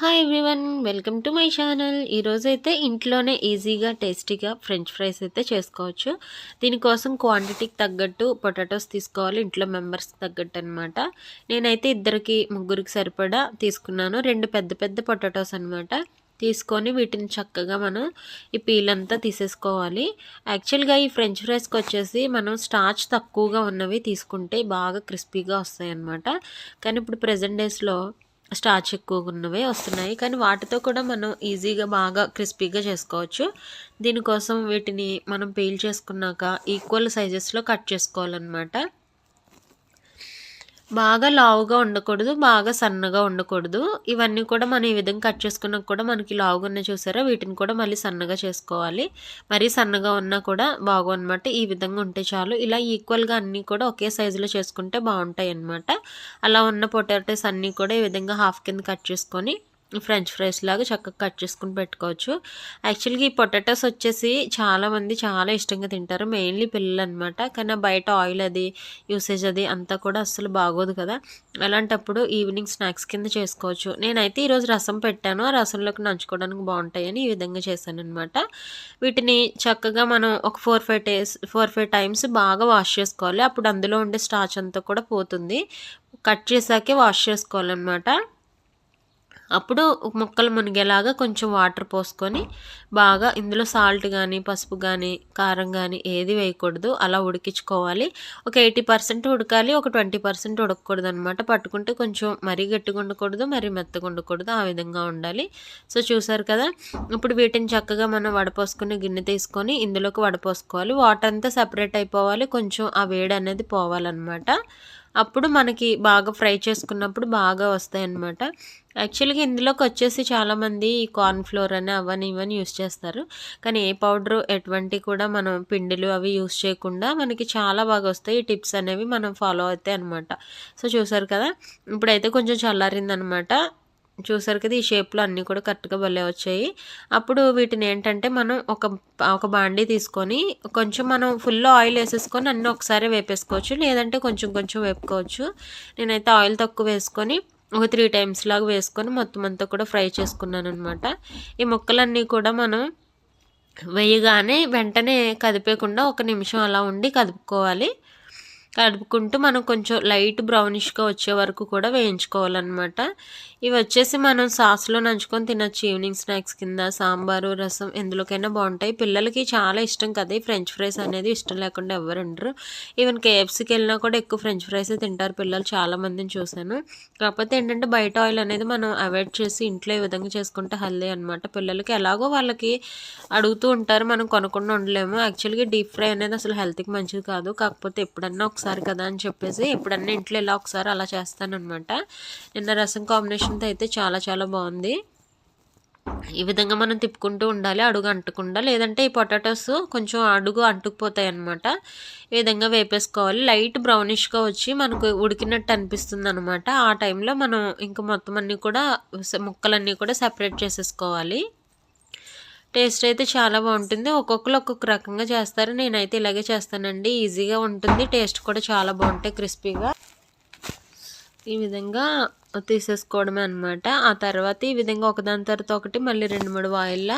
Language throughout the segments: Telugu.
Hi everyone welcome to my channel ఈరోజైతే ఇంట్లోనే ఈజీగా టేస్టీగా ఫ్రెంచ్ ఫ్రైస్ అయితే చేసుకోవచ్చు. దీనికోసం క్వాంటిటీకి తగ్గట్టు పొటాటోస్ తీసుకోవాలి ఇంట్లో మెంబర్స్కి తగ్గట్టు అనమాట నేనైతే ఇద్దరికి ముగ్గురికి సరిపడా తీసుకున్నాను. రెండు పెద్ద పెద్ద పొటాటోస్ అనమాట తీసుకొని వీటిని చక్కగా మనం ఈ పీల్ అంతా తీసేసుకోవాలి యాక్చువల్గా ఈ ఫ్రెంచ్ ఫ్రైస్కి వచ్చేసి మనం స్టార్చ్ తక్కువగా ఉన్నవి తీసుకుంటే బాగా క్రిస్పీగా వస్తాయి అన్నమాట కానీ ఇప్పుడు ప్రజెంట్ డేస్లో స్టార్చ్ ఎక్కువగా ఉన్నవే వస్తున్నాయి. కానీ వాటితో కూడా మనం ఈజీగా బాగా క్రిస్పీగా చేసుకోవచ్చు. దీనికోసం వీటిని మనం పీల్ చేసుకున్నాక ఈక్వల్ సైజెస్లో కట్ చేసుకోవాలన్నమాట. బాగా లావుగా ఉండకూడదు బాగా సన్నగా ఉండకూడదు. ఇవన్నీ కూడా మనం ఈ విధంగా కట్ చేసుకున్నాక కూడా మనకి లావుగా ఉన్న చూసారా? వీటిని కూడా మళ్ళీ సన్నగా చేసుకోవాలి. మరీ సన్నగా ఉన్నా కూడా బాగు అనమాట ఈ విధంగా ఉంటే చాలు. ఇలా ఈక్వల్గా అన్నీ కూడా ఒకే సైజులో చేసుకుంటే బాగుంటాయి అన్నమాట అలా ఉన్న పొటాటోస్ అన్నీ కూడా ఈ విధంగా హాఫ్ కింద కట్ చేసుకొని ఫ్రెంచ్ ఫ్రైస్ లాగా చక్కగా కట్ చేసుకుని పెట్టుకోవచ్చు. యాక్చువల్గా ఈ పొటాటోస్ వచ్చేసి చాలామంది చాలా ఇష్టంగా తింటారు మెయిన్లీ పిల్లలు అనమాట కానీ బయట ఆయిల్ అది యూసేజ్ అది అంతా కూడా అస్సలు బాగోదు కదా. అలాంటప్పుడు ఈవినింగ్ స్నాక్స్ కింద చేసుకోవచ్చు. నేనైతే ఈరోజు రసం పెట్టాను. ఆ రసంలోకి నంచుకోవడానికి బాగుంటాయని ఈ విధంగా చేశాను అనమాట వీటిని చక్కగా మనం ఒక four five days four five times బాగా వాష్ చేసుకోవాలి. అప్పుడు అందులో ఉండే స్టార్చ్ అంతా కూడా పోతుంది. కట్ చేసాకే వాష్ చేసుకోవాలన్నమాట. అప్పుడు ముక్కలు మునిగేలాగా కొంచెం వాటర్ పోసుకొని బాగా ఇందులో సాల్ట్ కానీ పసుపు కానీ కారం కానీ ఏది వేయకూడదు. అలా ఉడికించుకోవాలి. ఒక ఎయిటీ పర్సెంట్ ఉడకాలి ఒక ట్వంటీ పర్సెంట్ ఉడకకూడదు అనమాట పట్టుకుంటే కొంచెం మరీ గట్టిగా ఉండకూడదు మరీ మెత్తగా ఉండకూడదు. ఆ విధంగా ఉండాలి. సో చూసారు కదా? ఇప్పుడు వీటిని చక్కగా మనం వడపోసుకుని గిన్నె తీసుకొని ఇందులోకి వడపోసుకోవాలి. వాటర్ అంతా సపరేట్ అయిపోవాలి. కొంచెం ఆ వేడి అనేది పోవాలన్నమాట. అప్పుడు మనకి బాగా ఫ్రై చేసుకున్నప్పుడు బాగా వస్తాయి అన్నమాట యాక్చువల్గా ఇందులోకి వచ్చేసి చాలామంది కార్న్ ఫ్లోర్ అని అవన్నీ ఇవన్నీ యూస్ చేస్తారు. కానీ ఏ పౌడరు ఎటువంటి కూడా మనం పిండిలు అవి యూస్ చేయకుండా మనకి చాలా బాగా వస్తాయి. ఈ టిప్స్ అనేవి మనం ఫాలో అవుతాయి అనమాట సో చూసారు కదా? ఇప్పుడైతే కొంచెం చల్లారిందనమాట చూసారు కదా ఈ షేప్లో అన్నీ కూడా కరెక్ట్గా భలే వచ్చాయి. అప్పుడు వీటిని ఏంటంటే మనం ఒక ఒక బాండీ తీసుకొని కొంచెం మనం ఫుల్ ఆయిల్ వేసేసుకొని అన్నీ ఒకసారి వేపేసుకోవచ్చు లేదంటే కొంచెం కొంచెం వేపుకోవచ్చు. నేనైతే ఆయిల్ తక్కువ వేసుకొని ఒక త్రీ టైమ్స్ లాగా వేసుకొని మొత్తం అంతా కూడా ఫ్రై చేసుకున్నాను అనమాట ఈ ముక్కలన్నీ కూడా మనం వేయగానే వెంటనే కదిపేయకుండా ఒక నిమిషం అలా ఉండి కదుపుకోవాలి. కలుపుకుంటూ మనం కొంచెం లైట్ బ్రౌనిష్గా వచ్చే వరకు కూడా వేయించుకోవాలన్నమాట. ఇవి వచ్చేసి మనం సాస్లో నంచుకొని తినచ్చు. ఈవినింగ్ స్నాక్స్ కింద సాంబారు రసం ఎందులోకైనా బాగుంటాయి. పిల్లలకి చాలా ఇష్టం కదా ఈ ఫ్రెంచ్ ఫ్రైస్ అనేది ఇష్టం లేకుండా ఎవరు ఉండరు. ఈవెన్ కేఎఫ్సీకి వెళ్ళినా కూడా ఎక్కువ ఫ్రెంచ్ ఫ్రైస్ తింటారు పిల్లలు. చాలామందిని చూశాను. కాకపోతే ఏంటంటే బయట ఆయిల్ అనేది మనం అవాయిడ్ చేసి ఇంట్లో ఈ విధంగా చేసుకుంటే హెల్దీ అనమాట పిల్లలకి ఎలాగో వాళ్ళకి అడుగుతూ ఉంటారు మనం కొనకుండా ఉండలేము. యాక్చువల్గా డీప్ ఫ్రై అనేది అసలు హెల్త్కి మంచిది కాదు. కాకపోతే ఎప్పుడన్నా ఒకసారి కదా అని చెప్పేసి ఎప్పుడన్నా ఇంట్లో ఇలా ఒకసారి అలా చేస్తానమాట నిన్న రసం కాంబినేషన్తో అయితే చాలా చాలా బాగుంది. ఈ విధంగా మనం తిప్పుకుంటూ ఉండాలి అడుగు అంటకుండా. లేదంటే ఈ పొటాటోస్ కొంచెం అడుగు అంటుకుపోతాయి అనమాట ఈ విధంగా వేపేసుకోవాలి. లైట్ బ్రౌనిష్గా వచ్చి మనకు ఉడికినట్టు అనిపిస్తుంది అనమాట ఆ టైంలో మనం ఇంకా మొత్తం అన్నీ కూడా ముక్కలన్నీ కూడా సెపరేట్ చేసేసుకోవాలి. టేస్ట్ అయితే చాలా బాగుంటుంది. ఒక్కొక్కరు ఒక్కొక్క రకంగా చేస్తారు. నేనైతే ఇలాగే చేస్తానండి. ఈజీగా ఉంటుంది. టేస్ట్ కూడా చాలా బాగుంటాయి క్రిస్పీగా. ఈ విధంగా తీసేసుకోవడమే అనమాట ఆ తర్వాత ఈ విధంగా ఒకదాని తర్వాత ఒకటి మళ్ళీ రెండు మూడు వాయిల్లా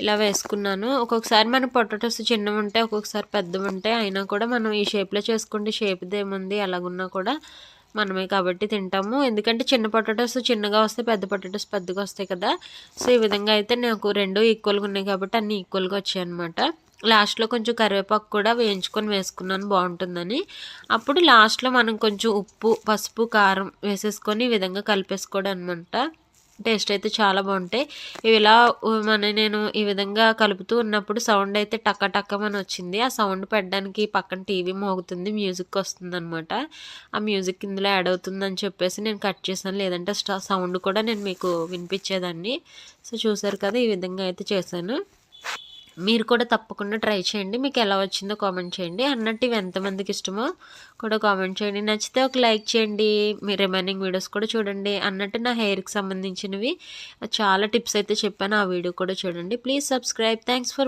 ఇలా వేసుకున్నాను. ఒక్కొక్కసారి మన పొటాటోస్ చిన్నవి ఉంటాయి ఒక్కొక్కసారి పెద్దవి ఉంటాయి. అయినా కూడా మనం ఈ షేప్లో చేసుకుంటే షేప్ది ఏముంది? ఎలాగున్నా కూడా మనమే కాబట్టి తింటాము. ఎందుకంటే చిన్న పొటాటోస్ చిన్నగా వస్తే పెద్ద పొటాటోస్ పెద్దగా వస్తాయి కదా. సో ఈ విధంగా అయితే నాకు రెండు ఈక్వల్గా ఉన్నాయి కాబట్టి అన్నీ ఈక్వల్గా వచ్చాయి అనమాట లాస్ట్లో కొంచెం కరివేపాకు కూడా వేయించుకొని వేసుకున్నాను. బాగుంటుందని. అప్పుడు లాస్ట్లో మనం కొంచెం ఉప్పు పసుపు కారం వేసేసుకొని ఈ విధంగా కలిపేసుకోవడం అనమాట టేస్ట్ అయితే చాలా బాగుంటాయి. ఇవి ఇలా మన నేను ఈ విధంగా కలుపుతూ ఉన్నప్పుడు సౌండ్ అయితే టక్క టక్కమని వచ్చింది. ఆ సౌండ్ పెట్టడానికి పక్కన టీవీ మోగుతుంది మ్యూజిక్ వస్తుంది అనమాట ఆ మ్యూజిక్ ఇందులో యాడ్ అవుతుందని చెప్పేసి నేను కట్ చేశాను. లేదంటే సౌండ్ కూడా నేను మీకు వినిపించేదాన్ని. సో చూసారు కదా ఈ విధంగా అయితే చేశాను. మీరు కూడా తప్పకుండా ట్రై చేయండి. మీకు ఎలా వచ్చిందో కామెంట్ చేయండి. అన్నట్టు ఇవి ఎంతమందికి ఇష్టమో కూడా కామెంట్ చేయండి. నచ్చితే ఒక లైక్ చేయండి. మీ రిమైనింగ్ వీడియోస్ కూడా చూడండి. అన్నట్టు నా హెయిర్కి సంబంధించినవి. చాలా టిప్స్ అయితే చెప్పాను. ఆ వీడియో కూడా చూడండి. Please subscribe. Thanks for